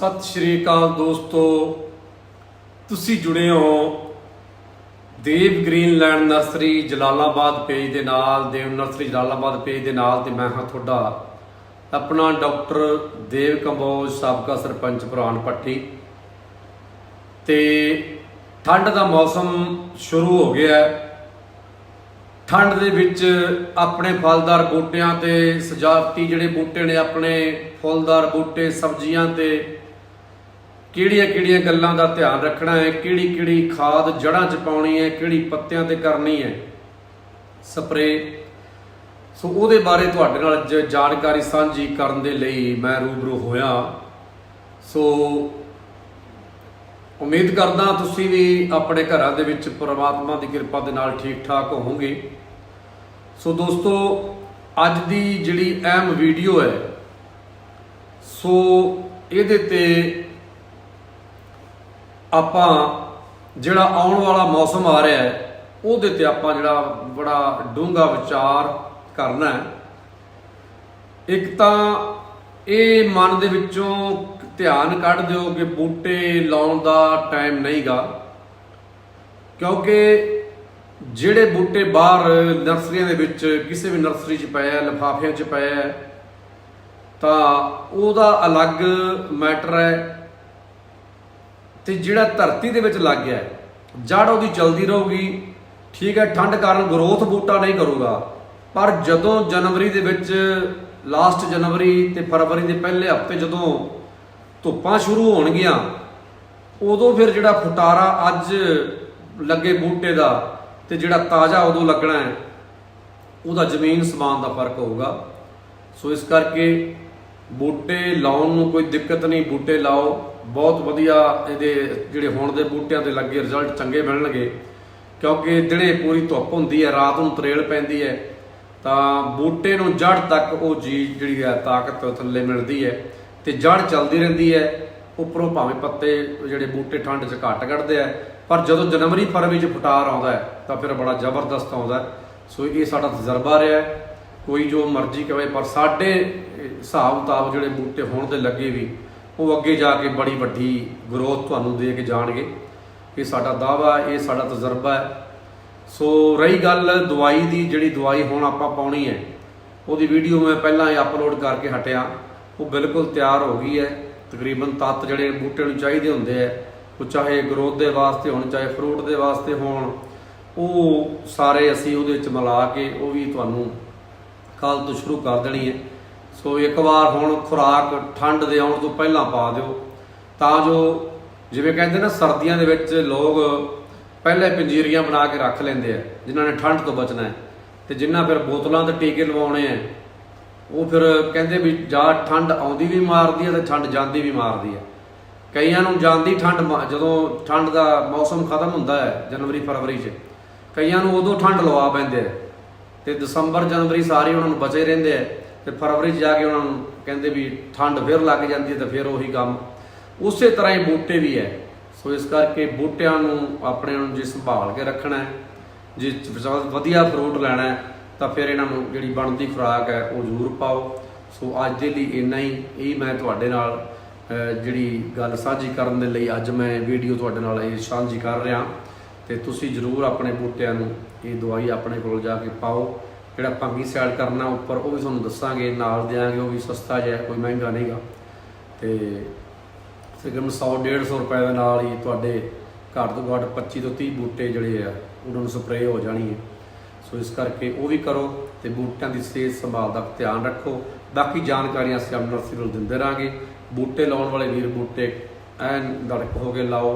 ਸਤਿ ਸ਼੍ਰੀ ਅਕਾਲ ਦੋਸਤੋ। ਤੁਸੀਂ ਜੁੜੇ ਹੋ Dev Greenland nursery Jalalabad page ਦੇ ਨਾਲ, ਦੇਵ ਨਰਸਰੀ ਜਲਾਲਾਬਾਦ ਪੇਜ ਦੇ ਨਾਲ ਤੇ ਮੈਂ ਹਾਂ ਤੁਹਾਡਾ ਆਪਣਾ ਡਾਕਟਰ ਦੇਵ ਕੰਬੋਜ, ਸਾਬਕਾ ਸਰਪੰਚ ਪੁਰਾਣ ਪੱਟੀ। ਤੇ ਠੰਡ ਦਾ ਮੌਸਮ ਸ਼ੁਰੂ ਹੋ ਗਿਆ ਹੈ। ਠੰਡ ਦੇ ਵਿੱਚ ਆਪਣੇ ਫਲਦਾਰ ਬੂਟਿਆਂ ਤੇ ਸਜਾਵਟੀ ਜਿਹੜੇ ਬੂਟੇ ਨੇ, ਆਪਣੇ ਫੁੱਲਦਾਰ ਬੂਟੇ, ਸਬਜ਼ੀਆਂ ਤੇ ਕਿਹੜੀਆਂ ਕਿਹੜੀਆਂ ਗੱਲਾਂ ਦਾ ਧਿਆਨ ਰੱਖਣਾ ਹੈ? ਕਿਹੜੀ ਕਿਹੜੀ ਖਾਦ ਜੜ੍ਹਾਂ 'ਚ ਪਾਉਣੀ ਹੈ? ਕਿਹੜੀ ਪੱਤਿਆਂ ਤੇ ਕਰਨੀ ਹੈ? ਸਪਰੇ। ਸੋ ਉਹਦੇ ਬਾਰੇ ਤੁਹਾਡੇ ਨਾਲ ਅੱਜ ਜਾਣਕਾਰੀ ਸਾਂਝੀ ਕਰਨ ਦੇ ਲਈ ਮੈਂ ਰੂਬਰੂ ਹੋਇਆ। ਸੋ ਉਮੀਦ ਕਰਦਾ ਤੁਸੀਂ ਵੀ ਆਪਣੇ ਘਰਾਂ ਦੇ ਵਿੱਚ ਪ੍ਰਮਾਤਮਾ ਦੀ ਕਿਰਪਾ ਦੇ ਨਾਲ ਠੀਕ ਠਾਕ ਹੋਵੋਗੇ। ਸੋ ਦੋਸਤੋ, ਅੱਜ ਦੀ ਜਿਹੜੀ ਅਹਿਮ ਵੀਡੀਓ ਹੈ, ਸੋ ਇਹਦੇ ਤੇ ਆਪਾਂ ਜਿਹੜਾ ਆਉਣ ਵਾਲਾ ਮੌਸਮ ਆ ਰਿਹਾ ਹੈ, ਉਹਦੇ ਤੇ ਆਪਾਂ ਜਿਹੜਾ ਬੜਾ ਡੂੰਘਾ ਵਿਚਾਰ ਕਰਨਾ ਹੈ। ਇੱਕ ਤਾਂ ਇਹ ਮਨ ਦੇ ਵਿੱਚੋਂ ਧਿਆਨ ਕੱਢ ਦਿਓ ਕਿ ਬੂਟੇ ਲਾਉਣ ਦਾ ਟਾਈਮ ਨਹੀਂਗਾ। ਕਿਉਂਕਿ ਜਿਹੜੇ ਬੂਟੇ ਬਾਹਰ ਨਰਸਰੀਆਂ ਦੇ ਵਿੱਚ ਕਿਸੇ ਵੀ ਨਰਸਰੀ 'ਚ ਪਏ ਆ, ਲਿਫਾਫਿਆਂ 'ਚ ਪਏ ਆ, ਤਾਂ ਉਹਦਾ ਅਲੱਗ ਮੈਟਰ ਹੈ। ਤੇ ਜਿਹੜਾ ਧਰਤੀ ਦੇ ਵਿੱਚ ਲੱਗ ਗਿਆ ਹੈ, ਜੜ ਉਹਦੀ ਚਲਦੀ ਰਹੂਗੀ ਠੀਕ ਹੈ ਠੰਡ ਕਾਰਨ ਗਰੋਥ ਬੂਟਾ ਨਹੀਂ ਕਰੂਗਾ। ਪਰ ਜਦੋਂ ਜਨਵਰੀ ਦੇ ਵਿੱਚ ਲਾਸਟ ਜਨਵਰੀ ਤੇ ਫਰਵਰੀ ਦੇ ਪਹਿਲੇ ਹਫ਼ਤੇ ਜਦੋਂ ਧੁੱਪਾਂ ਸ਼ੁਰੂ ਹੋਣਗੀਆਂ ਉਦੋਂ ਫਿਰ ਜਿਹੜਾ ਫੁਟਾਰਾ ਅੱਜ ਲੱਗੇ ਬੂਟੇ ਦਾ ਤੇ ਜਿਹੜਾ ਤਾਜ਼ਾ ਉਦੋਂ ਲੱਗਣਾ ਹੈ ਉਹਦਾ ਜ਼ਮੀਨ ਸਮਾਨ ਦਾ ਫ਼ਰਕ ਹੋਊਗਾ। ਸੋ ਇਸ ਕਰਕੇ ਬੂਟੇ ਲਾਉਣ ਨੂੰ ਕੋਈ ਦਿੱਕਤ ਨਹੀਂ ਬੂਟੇ ਲਾਓ। ਬਹੁਤ ਵਧੀਆ ਇਹਦੇ ਜਿਹੜੇ ਹੁਣ ਦੇ ਬੂਟਿਆਂ ਤੇ ਲੱਗੇ ਰਿਜ਼ਲਟ ਚੰਗੇ ਮਿਲਣਗੇ। ਕਿਉਂਕਿ ਦਿਨੇ ਪੂਰੀ ਧੁੱਪ ਹੁੰਦੀ ਹੈ, ਰਾਤ ਨੂੰ ਤਰੇਲ ਪੈਂਦੀ ਹੈ। ਤਾਂ ਬੂਟੇ ਨੂੰ ਜੜ ਤੱਕ ਉਹ ਜੀ ਜਿਹੜੀ ਹੈ ਤਾਕਤ ਥੱਲੇ ਮਿਲਦੀ ਹੈ ਤੇ ਜੜ ਚੱਲਦੀ ਰਹਿੰਦੀ ਹੈ। ਉੱਪਰੋਂ ਭਾਵੇਂ ਪੱਤੇ ਜਿਹੜੇ ਬੂਟੇ ਠੰਡ 'ਚ ਘੱਟ ਕੱਢਦੇ ਆ, ਪਰ ਜਦੋਂ ਜਨਵਰੀ ਫਰਵਰੀ 'ਚ ਫਟਾਰ ਆਉਂਦਾ ਹੈ, ਤਾਂ ਫਿਰ ਬੜਾ ਜ਼ਬਰਦਸਤ ਆਉਂਦਾ ਸੋ ਇਹ ਸਾਡਾ ਤਜਰਬਾ ਰਿਹਾ ਕੋਈ ਜੋ ਮਰਜ਼ੀ ਕਵੇ ਪਰ ਸਾਡੇ ਹਿਸਾਬ ਮੁਤਾਬਕ ਜਿਹੜੇ ਬੂਟੇ ਹੋਣ ਦੇ ਲੱਗੇ ਵੀ ਉਹ ਅੱਗੇ ਜਾ ਕੇ ਬੜੀ ਵੱਡੀ ਗਰੋਥ ਤੁਹਾਨੂੰ ਦੇ ਕੇ ਜਾਣਗੇ ਇਹ ਸਾਡਾ ਦਾਵਾ ਇਹ ਸਾਡਾ ਤਜਰਬਾ ਹੈ। ਸੋ ਰਹੀ ਗੱਲ ਦਵਾਈ ਦੀ, ਜਿਹੜੀ ਦਵਾਈ ਹੁਣ ਆਪਾਂ ਪਾਉਣੀ ਹੈ, ਉਹਦੀ ਵੀਡੀਓ ਮੈਂ ਪਹਿਲਾਂ ਹੀ ਅਪਲੋਡ ਕਰਕੇ ਹਟਿਆ। ਉਹ ਬਿਲਕੁਲ ਤਿਆਰ ਹੋ ਗਈ ਹੈ। ਤਕਰੀਬਨ ਤੱਤ ਜਿਹੜੇ ਬੂਟੇ ਨੂੰ ਚਾਹੀਦੇ ਹੁੰਦੇ ਆ ਉਹ ਚਾਹੇ ਗਰੋਥ ਦੇ ਵਾਸਤੇ ਹੋਣ, ਚਾਹੇ ਫਰੂਟ ਦੇ ਵਾਸਤੇ ਹੋਣ, ਉਹ ਸਾਰੇ ਅਸੀਂ ਉਹਦੇ ਵਿੱਚ ਮਿਲਾ ਕੇ ਉਹ ਵੀ ਤੁਹਾਨੂੰ ਕੱਲ ਤੋਂ ਸ਼ੁਰੂ ਕਰ ਦੇਣੀ ਹੈ। ਸੋ ਇੱਕ ਵਾਰ ਹੁਣ ਖੁਰਾਕ ਠੰਡ ਦੇ ਆਉਣ ਤੋਂ ਪਹਿਲਾਂ ਪਾ ਦਿਓ। ਤਾਂ ਜੋ ਜਿਵੇਂ ਕਹਿੰਦੇ ਨਾ, ਸਰਦੀਆਂ ਦੇ ਵਿੱਚ ਲੋਕ ਪਹਿਲੇ ਪੰਜੀਰੀਆਂ ਬਣਾ ਕੇ ਰੱਖ ਲੈਂਦੇ ਆ, ਜਿਨ੍ਹਾਂ ਨੇ ਠੰਡ ਤੋਂ ਬਚਣਾ ਹੈ। ਤੇ ਜਿਨ੍ਹਾਂ ਫਿਰ ਬੋਤਲਾਂ ਤੇ ਟੀਕੇ ਲਵਾਉਣੇ ਆ, ਉਹ ਫਿਰ ਕਹਿੰਦੇ ਵੀ ਜਾਂ ਠੰਡ ਆਉਂਦੀ ਵੀ ਮਾਰਦੀ ਹੈ ਤੇ ਠੰਡ ਜਾਂਦੀ ਵੀ ਮਾਰਦੀ ਹੈ ਕਈਆਂ ਨੂੰ ਜਾਂਦੀ ਠੰਡ ਮਾ- ਜਦੋਂ ਠੰਡ ਦਾ ਮੌਸਮ ਖਤਮ ਹੁੰਦਾ ਹੈ, ਜਨਵਰੀ, ਫਰਵਰੀ 'ਚ, ਕਈਆਂ ਨੂੰ ਉਦੋਂ ਠੰਡ ਲਵਾ ਪੈਂਦੇ ਆ। ਤੇ ਦਸੰਬਰ, ਜਨਵਰੀ ਸਾਰੇ ਉਹਨਾਂ ਨੂੰ ਬਚੇ ਰਹਿੰਦੇ ਆ। ਤੇ ਫਰਵਰੀ 'ਚ ਜਾ ਕੇ ਉਹਨਾਂ ਨੂੰ ਕਹਿੰਦੇ ਵੀ ਠੰਡ ਫਿਰ ਲੱਗ ਜਾਂਦੀ ਹੈ ਤਾਂ ਫਿਰ ਉਹੀ ਕੰਮ। ਉਸੇ ਤਰ੍ਹਾਂ ਹੀ ਬੂਟੇ ਵੀ ਹੈ। ਸੋ ਇਸ ਕਰਕੇ ਬੂਟਿਆਂ ਨੂੰ ਆਪਣੇ ਨੂੰ ਜੇ ਸੰਭਾਲ ਕੇ ਰੱਖਣਾ ਹੈ, ਜੇ ਵਧੀਆ ਫਰੂਟ ਲੈਣਾ ਹੈ, ਤਾਂ ਫਿਰ ਇਹਨਾਂ ਨੂੰ ਜਿਹੜੀ ਬਣਦੀ ਖੁਰਾਕ ਹੈ ਉਹ ਜ਼ਰੂਰ ਪਾਓ। ਸੋ ਅੱਜ ਦੇ ਲਈ ਇੰਨਾ ਹੀ। ਇਹ ਮੈਂ ਤੁਹਾਡੇ ਨਾਲ ਜਿਹੜੀ ਗੱਲ ਸਾਂਝੀ ਕਰਨ ਦੇ ਲਈ ਅੱਜ ਮੈਂ ਵੀਡੀਓ ਤੁਹਾਡੇ ਨਾਲ ਇਹ ਸਾਂਝੀ ਕਰ ਰਿਹਾ। ਤੇ ਤੁਸੀਂ ਜ਼ਰੂਰ ਆਪਣੇ ਬੂਟਿਆਂ ਨੂੰ ਇਹ ਦਵਾਈ ਆਪਣੇ ਕੋਲ ਜਾ ਕੇ ਪਾਓ। ਜਿਹੜਾ ਪੰਗੀ ਸਾਈਡ ਕਰਨਾ ਉੱਪਰ, ਉਹ ਵੀ ਤੁਹਾਨੂੰ ਦੱਸਾਂਗੇ, ਨਾਲ ਦਿਆਂਗੇ, ਉਹ ਵੀ ਸਸਤਾ ਜਿਹਾ, ਕੋਈ ਮਹਿੰਗਾ ਨਹੀਂਗਾ। ਤੇ ਤਕਰੀਬਨ 100 150 ਰੁਪਏ ਦੇ ਨਾਲ ਹੀ ਤੁਹਾਡੇ ਘੱਟ ਤੋਂ ਘੱਟ 25 ਤੋਂ 30 ਬੂਟੇ ਜਿਹੜੇ ਆ, ਉਹਨਾਂ ਨੂੰ ਸਪਰੇਅ ਹੋ ਜਾਣੀ ਹੈ ਸੋ ਇਸ ਕਰਕੇ ਉਹ ਵੀ ਕਰੋ ਤੇ ਬੂਟਿਆਂ ਦੀ ਸਿਹਤ ਸੰਭਾਲ ਦਾ ਧਿਆਨ ਰੱਖੋ। ਬਾਕੀ ਜਾਣਕਾਰੀਆਂ ਅਸੀਂ ਆਪਣੀ ਨਰਸਰੀ ਨੂੰ ਦਿੰਦੇ ਰਾਂਗੇ ਬੂਟੇ ਲਾਉਣ ਵਾਲੇ ਵੀਰ ਬੂਟੇ ਐਨ ਦੜਕ ਹੋ ਕੇ ਲਾਓ।